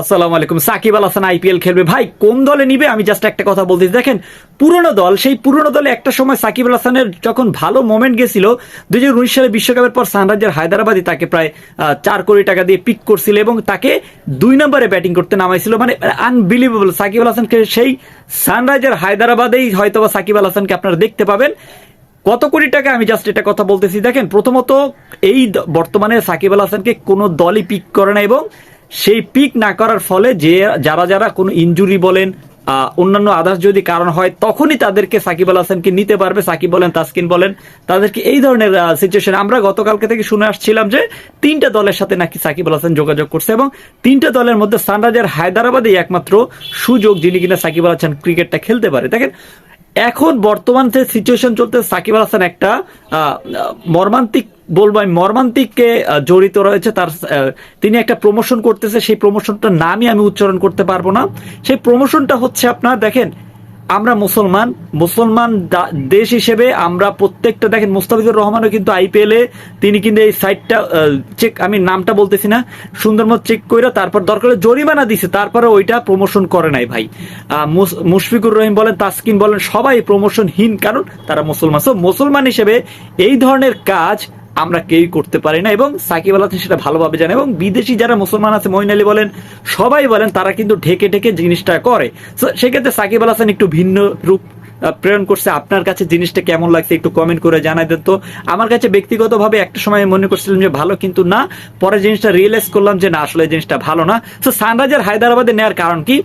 আসসালামু আলাইকুম। সাকিব আল হাসান আইপিএল খেলবে। ভাই, কোন দলে নিবে? আমি জাস্ট একটা কথা বলতেছি। দেখেন, পুরনো দল, সেই পুরনো দলে একটা সময় সাকিব আল হাসানের যখন ভালো মোমেন্ট গেছিল, দুই হাজার উনিশ সালে বিশ্বকাপের পর সানরাইজার হায়দ্রাবাদই তাকে প্রায় চার কোটি টাকা দিয়ে পিক করছিল এবং তাকে দুই নম্বরে ব্যাটিং করতে নামাইছিল। মানে আনবিলিভেবল সাকিব আল হাসানকে সেই সানরাইজার হায়দ্রাবাদেই হয়তো বা সাকিব আল হাসানকে আপনারা দেখতে পাবেন। কত কোটি টাকা? আমি জাস্ট এটা কথা বলতেছি। দেখেন, প্রথমত এই বর্তমানে সাকিব আল হাসানকে কোনো দলই পিক করে না এবং সেই পিক না করার ফলে যে, যারা যারা কোনো ইনজুরি বলেন অন্যান্য আদার্স যদি কারণ হয়, তখনই তাদেরকে সাকিব আল হাসানকে নিতে পারবে, সাকিব বলেন, তাসকিন বলেন। তাদেরকে এই ধরনের সিচুয়েশন আমরা গতকালকে থেকে শুনে আসছিলাম যে, তিনটা দলের সাথে নাকি সাকিব আল হাসান যোগাযোগ করছে এবং তিনটা দলের মধ্যে সানরাইজার হায়দ্রাবাদই একমাত্র সুযোগ যিনি কিনা সাকিব আল হাসান ক্রিকেটটা খেলতে পারে। দেখেন, এখন বর্তমান যে সিচুয়েশন চলতে সাকিব আল হাসান একটা মর্মান্তিক বলব আমি মর্মান্তিককে জড়িত রয়েছে তার তিনি একটা প্রমোশন করতেছে সেই প্রমোশনটার নামই আমি উচ্চারণ করতে পারব না। সেই প্রমোশনটা হচ্ছে আপনার দেখেন আমরা মুসলমান মুসলমান দেশ হিসেবে আমরা প্রত্যেকটা দেখেন মুস্তাফিজুর রহমানও কিন্তু আইপিএলে তিনি কিন্তু এই সাইটটা চেক আমি নামটা বলতেছি না সুন্দর মতো চেক করে তারপর দরকার জরিমানা দিছে তারপরে ওইটা প্রমোশন করে নাই ভাই। মুশফিকুর রহিম বলেন তাসকিন বলেন সবাই প্রমোশনহীন কারণ তারা মুসলমান। So, মুসলমান হিসেবে এই ধরনের কাজ আমরা কেউই করতে পারি না। এবং সাকিব আল সেটা ভালোভাবে জানে এবং বিদেশি যারা মুসলমান আছে মইন আলী বলেন সবাই বলেন তারা কিন্তু ঢেকে ঢেকে জিনিসটা করে। So, সেক্ষেত্রে সাকিব আল হাসান একটু ভিন্ন রূপ প্রেরণ করছে। আপনার কাছে জিনিসটা কেমন লাগছে একটু কমেন্ট করে জানাই দেন। তো আমার কাছে ব্যক্তিগতভাবে একটা সময় মনে করছিলাম যে ভালো কিন্তু না পরে জিনিসটা রিয়েলাইজ করলাম যে না আসলে জিনিসটা ভালো না। তো সানরাইজার হায়দ্রাবাদে নেওয়ার কারণ কি?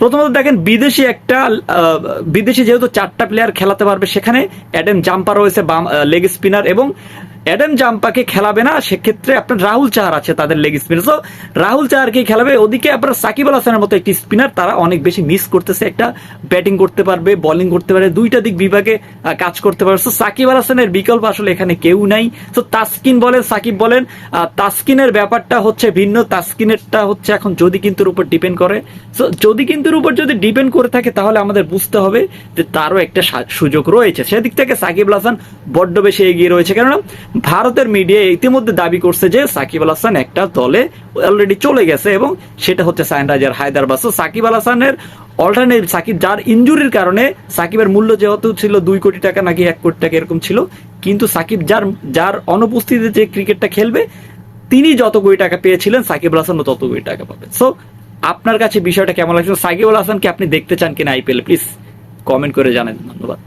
প্রথমত দেখেন বিদেশি একটা বিদেশি যেহেতু চারটা প্লেয়ার খেলাতে পারবে সেখানে অ্যাডেম জাম্পার রয়েছে বাম লেগ স্পিনার এবং অ্যাডেম জাম্পাকে খেলাবে না, সেক্ষেত্রে আপনার রাহুল চাহার আছে তাদের লেগ স্পিনার তো রাহুল চাহারকে খেলাবে, ওদিকে আপনার সাকিব আল হাসানের মতো একটি স্পিনার তারা অনেক বেশি মিস করতেছে, একটা ব্যাটিং করতে পারবে বোলিং করতে পারে, দুইটা দিক বিভাগে কাজ করতে পারবে। তো সাকিব আল হাসানের বিকল্প আসলে এখানে কেউ নাই। তো তাসকিন বলেন, সাকিব বলেন তাসকিনের ব্যাপারটা হচ্ছে ভিন্ন, তাসকিনেরটা হচ্ছে এখন যদি কিন্তুর উপর ডিপেন্ড করে। তো যদি কিন্তুর উপর যদি ডিপেন্ড করে থাকে, তাহলে আমাদের বুঝতে হবে যে তারও একটা সা- সুযোগ রয়েছে। সেদিক থেকে সাকিব আল হাসান বড্ড বেশি এগিয়ে রয়েছে। কেননা ভারতের মিডিয়া ইতিমধ্যে দাবি করছে যে সাকিব আল হাসান একটা দলে অলরেডি চলে গেছে এবং সেটা হচ্ছে সানরাইজার হায়দ্রাবাদ তো সাকিব আল হাসানের অল্টারনেটিভ সাকিব, যার ইঞ্জুরির কারণে সাকিবের মূল্য যেহেতু ছিল দুই কোটি টাকা, নাকি এক কোটি টাকা এরকম ছিল, কিন্তু সাকিব যার যার অনুপস্থিতিতে যে ক্রিকেটটা খেলবে, তিনি যত কোটি টাকা পেয়েছিলেন, সাকিব আল হাসানও তত কোটি টাকা পাবে। সো আপনার কাছে বিষয়টা কেমন লাগছে? সাকিব আল হাসানকে আপনি দেখতে চান কিনা আইপিএল? প্লিজ কমেন্ট করে জানান ধন্যবাদ।